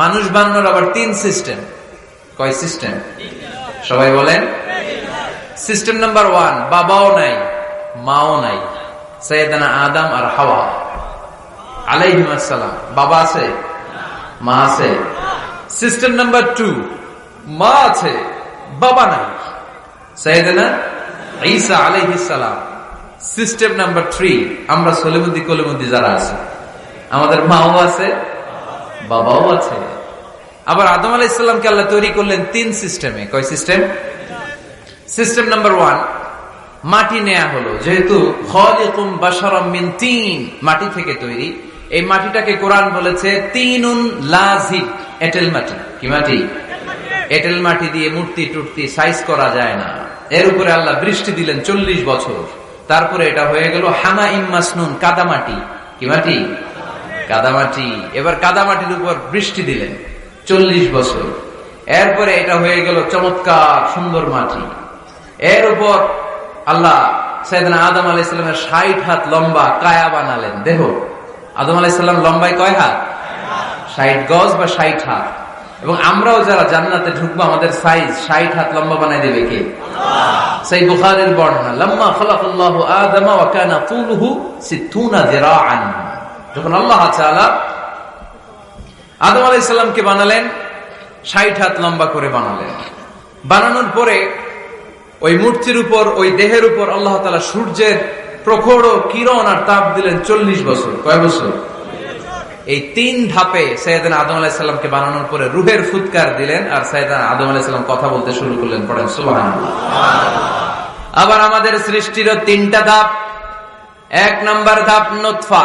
মানুষ বানানোর আবার তিন সিস্টেম। কয় সিস্টেম? সবাই বলেন। সিস্টেম নাম্বার ওয়ান, বাবাও নাই, মাও নাই, সৈয়দানা আদম আর হাওয়া। আলাইহিম আসসালাম। বাবা আছে? মা আছে? সিস্টেম নাম্বার টু, মা আছে, বাবা নাই। সৈয়দানা ঈসা আলাইহিস সালাম। সিস্টেম নাম্বার থ্রি, আমরা সলিমুদ্দি কলিমুদ্দি যারা আছে, আমাদের মাও আছে বাবাও আছে। আবার আদম আলাহ ইসলামকে আল্লাহ তৈরি করলেন তিন সিস্টেমে। কয় সিস্টেম? সিস্টেম নাম্বার ওয়ান, মাটি নেয়া হলো। যেহেতু মাটি থেকে তৈরি, এই মাটিটাকে কোরআন বলেছে তিনুন এটেল মাটি। কি মাটি? এটেল মাটি দিয়ে মূর্তি টুর্তি সাইজ করা যায় না। এর উপরে আল্লাহ বৃষ্টি দিলেন চল্লিশ বছর। তারপরে এটা হয়ে গেল হানা ইম্মাসনুন কাদামাটি কি মাটি? কাদামাটি, এবার কাদামাটির উপর বৃষ্টি দিলেন, চল্লিশ বছর। এরপরে এটা হয়ে গেল চমৎকার সুন্দর মাটি। এর উপর আল্লাহ সাইদানা আদম আলাহ ইসলামের ষাট হাত লম্বা কায়া বানালেন। দেহ, আদম আলাহ ইসলাম লম্বায় কয় হাত? ষাট গজ বা ষাট হাত। এবং আমরাও যারা জান্নাতে ঢুকবো, আমাদের সাইজ ষাট হাত লম্বা বানাই দেবে কে? সেই বুখারের বর্ণনা, লম্মা খলাকুল্লাহ আদম ওয়া কানা তুলহু সিত্তুনা যিরাআন। যখন আল্লাহ তাআলা আদম আলাইহিস সালামকে বানালেন, ষাট হাত লম্বা করে বানালেন। বানানোর পরে ওই মূর্তির উপর, ওই দেহের উপর আল্লাহ তাআলা সূর্যের প্রখর কিরণ আর তাপ দিলেন চল্লিশ বছর। কয় বছর? এই তিন ধাপে সৈয়দান আদম আলাহিসাল্লামকে বানানোর পরে রুহের ফুৎকার দিলেন আর সৈয়দান আদম আলাহিসাল্লাম কথা বলতে শুরু করলেন, পড়েন সুবাহ আবার আমাদের সৃষ্টিরও তিনটা ধাপ। এক নাম্বার ধাপ নোৎফা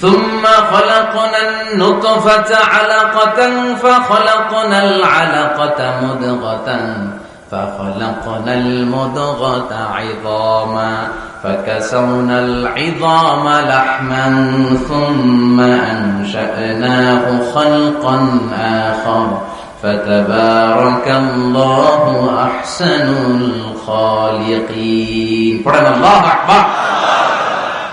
ثم خلقنا النطفة علقة فخلقنا العلقة مدغة فخلقنا المدغة عظاما فكسونا العظام لحما ثم أنشأناه خلقا آخر فتبارك الله أحسن الخالقين. الله أكبر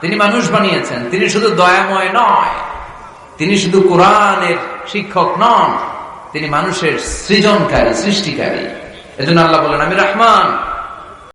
তিনি মানুষ বানিয়েছেন। তিনি শুধু দয়াময় নয়। তিনি শুধু কোরআনের শিক্ষক নন। তিনি মানুষের সৃজনকারী, সৃষ্টিকারী। এজন্য আল্লাহ বলেন, আমি রহমান।